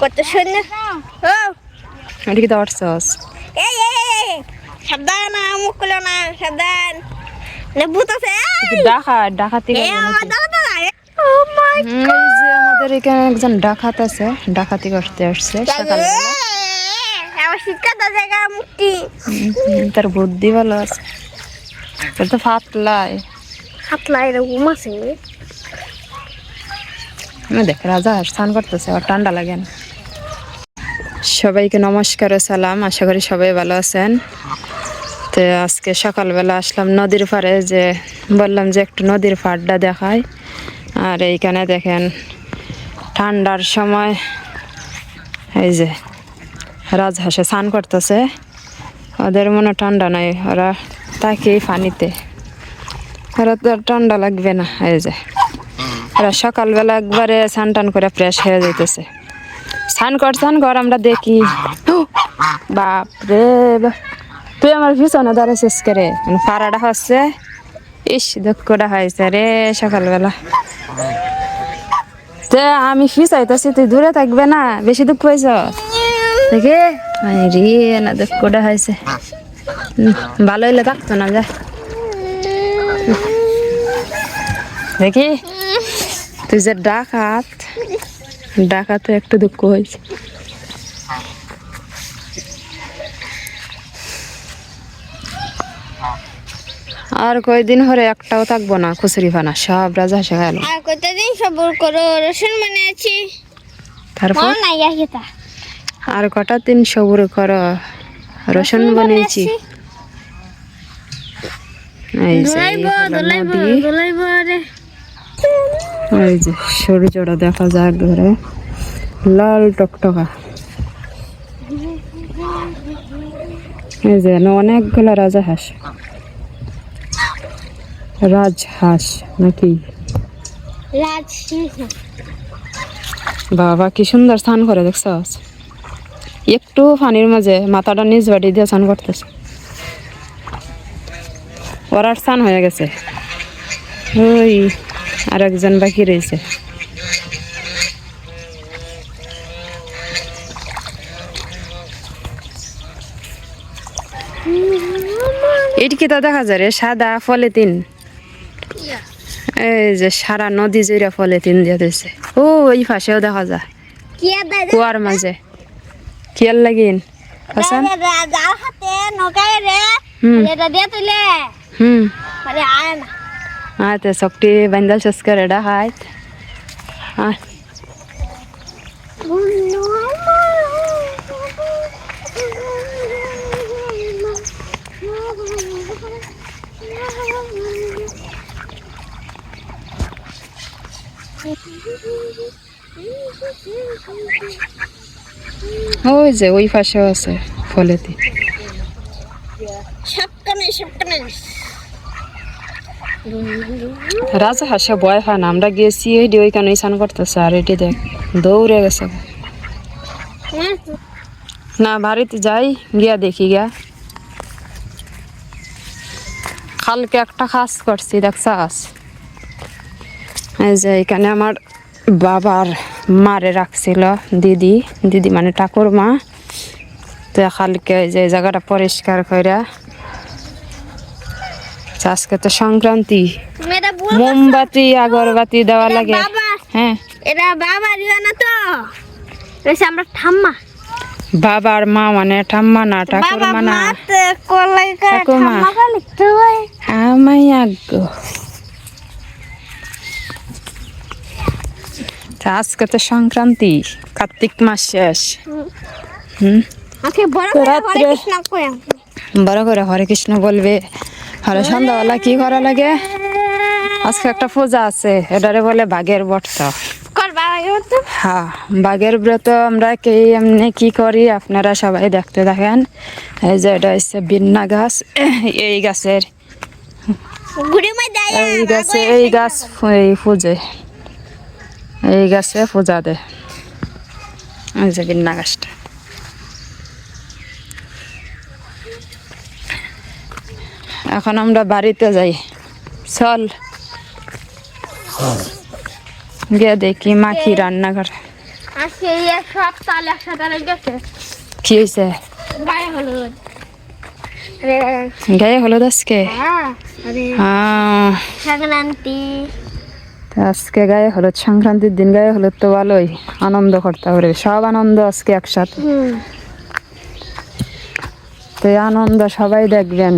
কত সুন্দর। ও। এদিকে তো সস এই এই সাবধান না মুখ খুলো না সাবধান। না ভূত আছে এই! ডাকাত? ও মাই আমাদের এখানে একজন ডাকাত আছে ডাকাতি করতে আসছে সকালবেলা। আমার শীতকাল জায়গা মুক্তি। তার বুদ্ধি ভালো আছে। তোর তো ফাতলায় হাতলা এরকম আছে। না দেখ, রাজা স্নান করতেছে আর ঠান্ডা লাগে সবাইকে নমস্কার সালাম, আশা করি সবাই ভালো আছেন। তো আজকে সকালবেলা আসলাম নদীর পাড়ে যে, বললাম যে একটু নদীর পাড়টা দেখাই। আর এইখানে দেখেন, ঠান্ডার সময় এই যে রাজহাঁসে স্নান করতেছে। ওদের মনে ঠান্ডা নাই, ওরা তাকেই পানিতে। ওরা তো ঠান্ডা লাগবে না, এই যে। ওরা সকালবেলা একবারে স্নান টান করে ফ্রেশ হয়ে যাইতেছে। স্নান কর স্নান কর, আমরা দেখি। বাপ রে। তুই আমার পিছনে দাঁড়াইছিস করে মানে পাড়াটা হচ্ছে। ইস, দুঃখটা হয়েছে রে সকালবেলা। তে, আমি ফিসাইতেছি, তুই দূরে থাকবে না, বেশি দুঃখ হয়েছ? দেখে। রে, না দুঃখটা হয়েছে। ভালো হইলে থাকতো না, যা। দেখি। তুই যে ডাকাত। ডাকাতে একটু দুঃখ হয়েছে। আর কয়দিন হরে একটাও থাকব না খুচুরি ফানা সব রাজা হাসে গেল আর কতদিন সবর করো রসুন মানে আছি? তারপর? আর কটা দিন সবুর কর রসুন বানিয়েছি। এই যে নদী। এই যে সূর্যটা দেখা যায় ঘরে লাল টকটকা। এই যে অনেকগুলো রাজা হাঁস। রাজহাঁস নাকি? বাবা কি সুন্দর স্নান করে দেখছ? একটু পানির মাঝে মাথাটা নিজ বাড়ি দিয়ে স্নান করতেছে। ওর আর স্নান হয়ে গেছে। ওই আর একজন বাকি রয়েছে। এটি কি তো দেখা যায় রে সাদা পলিথিন। এই যে সারা নদী জুড়ে পলিথিন দিয়ে দিয়েছে ও এই পাশেও দেখা যায়। কুয়ার মাঝে। খেয়াল লাগিন? হাসান? যার হাতে নৌকায় রে হুম। এটা দিয়ে তুলে। হুম। আয় না। আতে সকটি বান্দাল শেষ করে ডাকাই আয় ওই যে ওই পাশেও আছে ফলেতে সবকানে সবকানে রাজা হাসা ভয় পায় না, আমরা গেছি এটি ওইখানে স্নান করতেছে, আর এটি দেখ, দৌড়ে গেছে। না, বাড়িতে যাই, গিয়া দেখি গিয়া। কালকে একটা কাজ করছি দেখছাস যে এখানে আমার বাবার মারে রাখছিল, দিদি। দিদি মানে ঠাকুর মা তো কালকে যে জায়গাটা পরিষ্কার কইরা তো আজকে তো সংক্রান্তি। মোমবাতি আগরবাতি দেওয়া লাগে। হ্যাঁ। এটা বাবা না তো। এটা আমরা ঠাম্মা। বাবার মা মানে ঠাম্মা না ঠাকুর বাবা মা না। মাতে কলাই করে ঠাকুমা। আমাই আগ্য আজকে তো সংক্রান্তি কার্তিক মাস শেষ। হুম। বড় করে হরে কৃষ্ণ বলবে। হরে সন্ধ্যাবেলা কি করা লাগে? আজকে একটা পূজা আছে এটারে বলে বাঘের বর্ত। হ্যাঁ বাঘের ব্রত আমরা কে এমনি কি করি আপনারা সবাই দেখতে থাকেন। এই যে এটা হচ্ছে বিন্না গাছ এই গাছের। দেয় এই গাছে এই গাছ এই পূজে। এই গাছে পূজা দে। এই যে বিন্না গাছটা। এখন আমরা বাড়িতে যাই। চল। গিয়ে দেখি মা কি রান্না করে কি হয়েছে গায়ে হলুদ। আজকে? হ্যাঁ তো আজকে গায়ে হলুদ। সংক্রান্তির দিন গায়ে হলুদ তো ভালোই। আনন্দ করতে পারবে সব আনন্দ আজকে একসাথে। তো আনন্দ সবাই দেখবেন।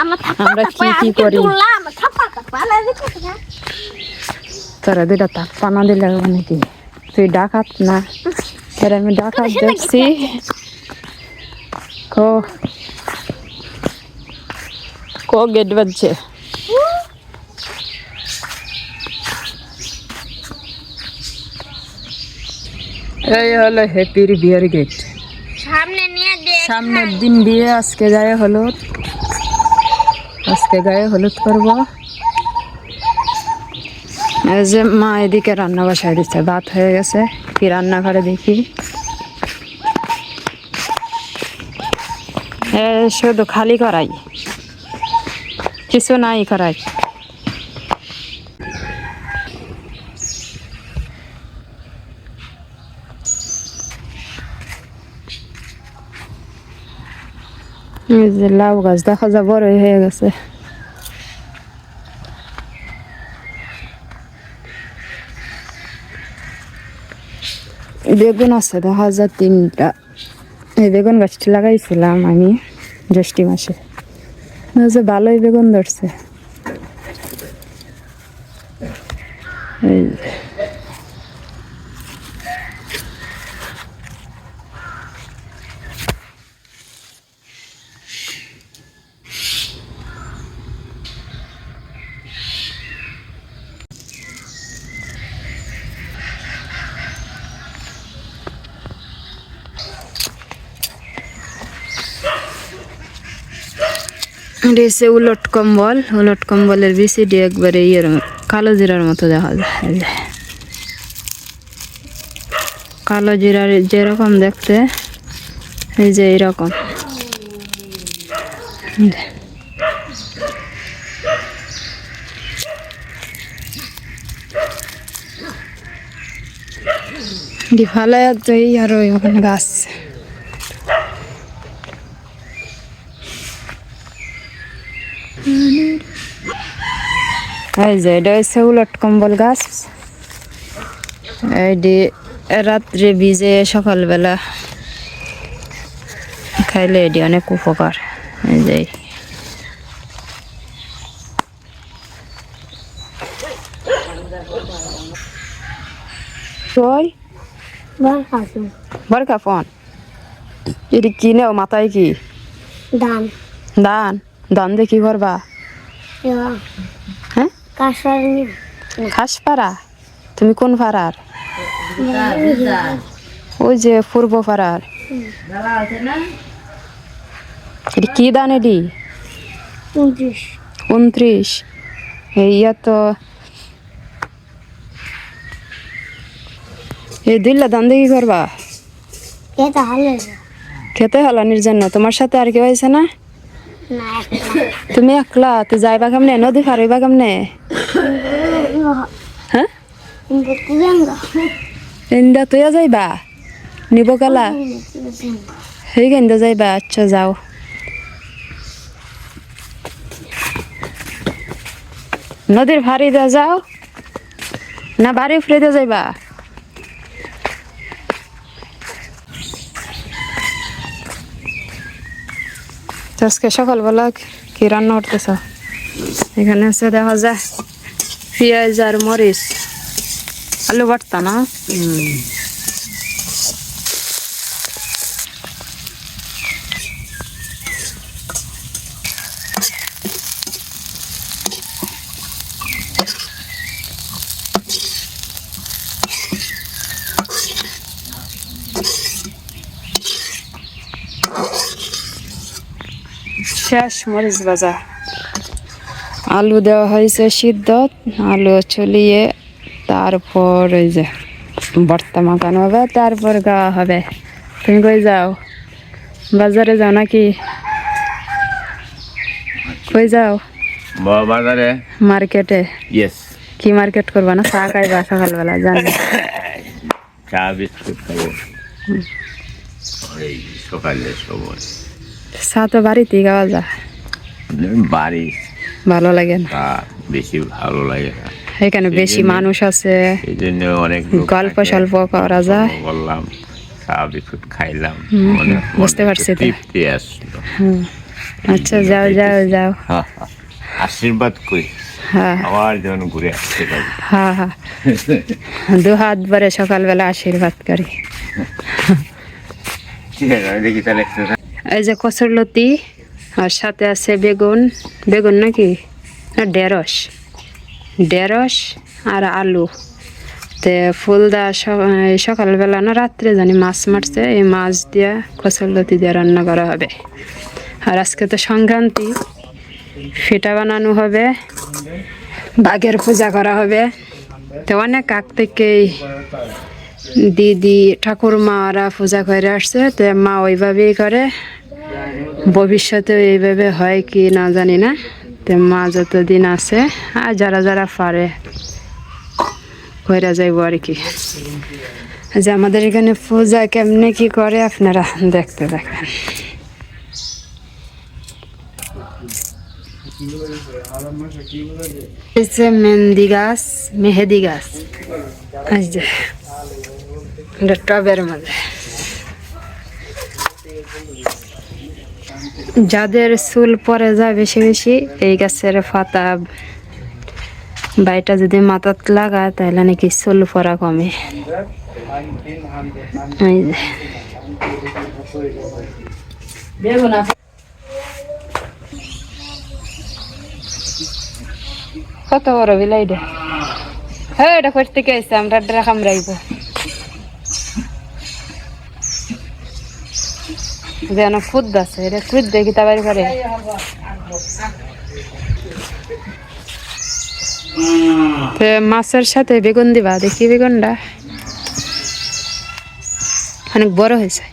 আমরা আমরা কি কি করি? আমরা থাপ্পা থাপ্পা লাগে কোথা তোরা দুটা তাক পানা দিলে হবে নাকি তুই ডাকাত না তোর আমি ডাকাত দেখছি কো কো গেট বাজছে এই হলো হ্যাপির বিয়ার গেট সামনে নিয়ে দেখ সামনের দিন বিয়ে আজকে গায়ে হলুদ আজকে গায়ে হলুদ করব। যে মা এদিকে রান্না বসায় দিচ্ছে, ভাত হয়ে গেছে, কি রান্না করে দেখি শুধু খালি করাই, কিছু নাই করাই। লাউ গাছ দেখা যা বড়ই হয়ে গেছে বেগুন আছে দেখা যায় তিনটা এই বেগুন গাছটি লাগাইছিলাম আমি জ্যৈষ্ঠী মাসে যে ভালোই বেগুন ধরছে এই এটা হচ্ছে উলট কম্বল, উলট কম্বলের বিসিডি একবারে ইয়ের কালো জিরার মতো দেখা যায়। কালো জিরার যেরকম দেখতে, এই যে এইরকম এই যে। তো এই আর ওখানে গাছ এই যে এটা হচ্ছে উলট কম্বল গাছ। রাত্রে ভিজে সকালবেলা খাইলে এটি অনেক উপকার। এই যে বরকা ফোন। এটি কি নেও মাথায় কি? দাম দান? দান দিয়ে কি করবা হ্যাঁ কাশার নিয়ে খাস পাড়া তুমি কোন পাড়ার ওই যে পূর্ব পাড়ার এটি কি দান এটি? উনত্রিশ। ইয়া তো এই দিল্লা দান কি করবা? খেতে হলানির জন্য তোমার সাথে আর কেউ হয়েছে না? তুমি একলা তুই যাইবা কেমনে? নদী পার হইবা কেমনে? ইন্দা তুইয়া যাইবা? নিব কালা? সেই কেন্দা যাইবা? আচ্ছা যাও। নদীর ভারি দা যাও। না বাড়ি ফিরে দিয়ে যাইবা? আজকে সকালবেলা কি রান্না করতেছ? এখানে আছে, দেখা যায়, পেঁয়াজ আর মরিচ। আলু বাটতা না শেষ মরিচ ভাজা। আলু দেওয়া হয়েছে সিদ্ধ আলু চলিয়ে তারপর ওই যে ভর্তা মাখানো হবে? তারপর গাওয়া হবে। তুমি কই যাও? বাজারে যাও নাকি? কই যাও? বাজারে। মার্কেটে? ইয়েস কি মার্কেট করবা না? চা খাইবা সকালবেলা জানি। চা বিস্কুট খাব। এই সকালের সময়। চা তো বাড়িতেই খাওয়া যায়। বাড়ি। ভালো লাগে না? বেশি ভালো লাগে না। এখানে বেশি মানুষ আছে। এই জন্য অনেক গল্প। সল্প করা যায়। বললাম চা বিস্কুট খাইলাম। বুঝতে পারছি তৃপ্তি আসলো। হুম। আচ্ছা যাও যাও যাও। আশীর্বাদ করি। হ্যাঁ। আবার যেন ঘুরে আসতে পারি। হ্যাঁ হ্যাঁ দু হাত ভরে সকালবেলা আশীর্বাদ করি। দেখি তাহলে এই যে কচুরলতি আর সাথে আছে বেগুন। বেগুন নাকি? ঢেঁড়স। ঢেঁড়স আর আলু। তে ফুলদা সকালবেলা না রাত্রে জানি মাছ মারছে, এই মাছ দিয়ে কচুরলতি দিয়ে রান্না করা হবে। আর আজকে তো সংক্রান্তি, ফিটা বানানো হবে, বাঘের পূজা করা হবে। তো অনেক আগ থেকেই দিদি, ঠাকুরমা ওরা পূজা করে আসছে, তো মা ওইভাবেই করে। ভবিষ্যতে এইভাবে হয় কি না জানি না। তো মা যতদিন আছে, আর যারা যারা পারে, কইরা যাইব আর কি। যে আমাদের এখানে পূজা কেমনে কি করে, আপনারা দেখতে দেখেন। মেহেন্দি গাছ, মেহেদি গাছ। এটা টবের মধ্যে। যাদের চুল পরে যায় বেশি বেশি, এই গাছের পাতা বাইটা যদি মাথাত লাগায়, তাহলে নাকি চুল পরা কমে। কত বড় বিলাই রে হ্যাঁ এটা করতে আমরা ড্রা কামড়াইব যেন খুদ আছে, এটা খুদ দেখি তাবারি করে মাছের সাথে বেগুন দিবা, দেখি বেগুনটা। অনেক বড় হয়েছে।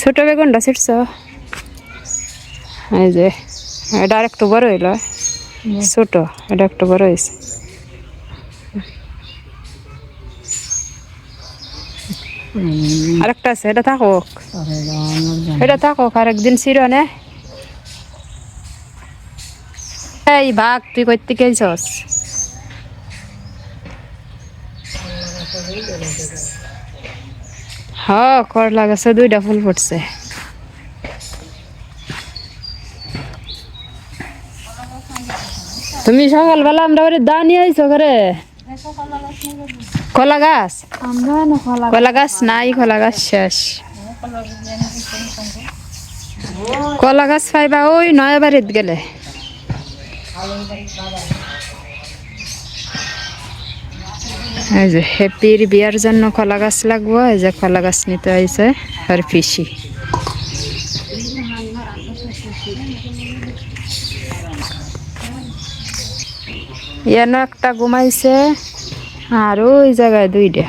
ছোট বেগুনটা ছিটছ? এই যে, এটা আর একটু বড় হইল। ছোট, এটা একটু বড় হয়েছে। আরেকটা আছে, এটা থাকুক এটা থাকুক আর একদিন ছিড়নে এই ভাগ তুই করতে গেছস হ্যাঁ করলা গাছে দুইটা ফুল ফুটছে। তুমি সকালবেলা আমরা ওরে দা নিয়ে আইছো ঘরে? কলা গাছ? কলা গাছ নাই, কলা গাছ শেষ। কলা গাছ পাইবা ওই নয়া গেলে। এই যে হ্যাপির বিয়ার জন্য কলা গাছ লাগবো, এই যে কলা গাছ নিতে আইছে আর পিসি। এনো একটা ঘুমাইছে আর ওই জায়গায় দুইটা।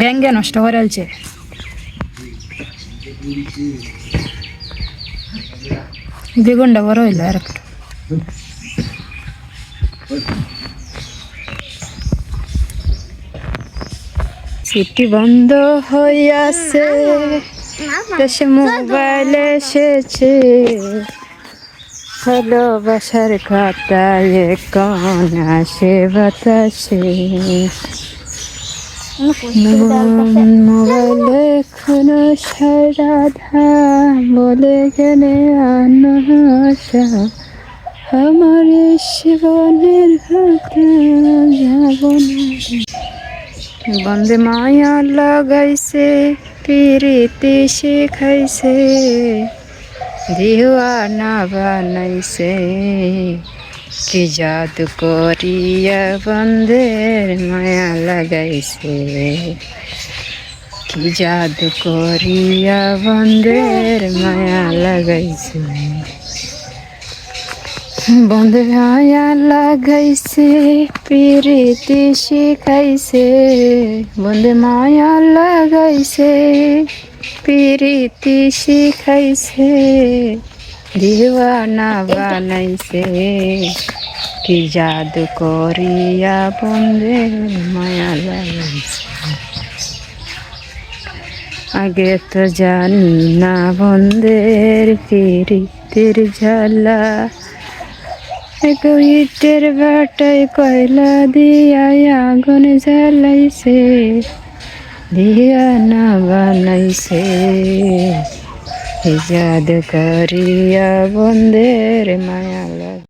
ব্যাঙ্গে নষ্ট করে আলছে বেগুনটা বড় হইল আর একটু। সিটি বন্ধ হইয়াছে, দেশে মোবাইল এসেছে। ভালোবাসার খাতায় কন আসে বাতাসে? মোবাইলে এখনও সারাধা বলে গেলে আনসা। আমার না। বন্দে মায়া লাগাইছে, পিরিতি শিখাইছে। দিওয়ানা বানাইছে কি জাদু করিয়া বন্দের মায়া লাগাইছে কি জাদু করিয়া বন্দের মায়া লাগাইছে বন্ধু মায়া লাগাইছে পিরিতি শিখাইছে বন্ধু মায়া লাগাইছে পিরিতি শিখাইছে দিওয়ানা বানাইছে। কি জাদু করিয়া বন্ধে মায়া লাগাইছে আগে তো জানি না বন্ধের পিরিতির ঝালা। ইটের বাটায় কয়লা দিয়া আগুন জ্বালাইছে। দিয়া না বানাইছে এই জাদু করিয়া বন্ধের মায়া লাগ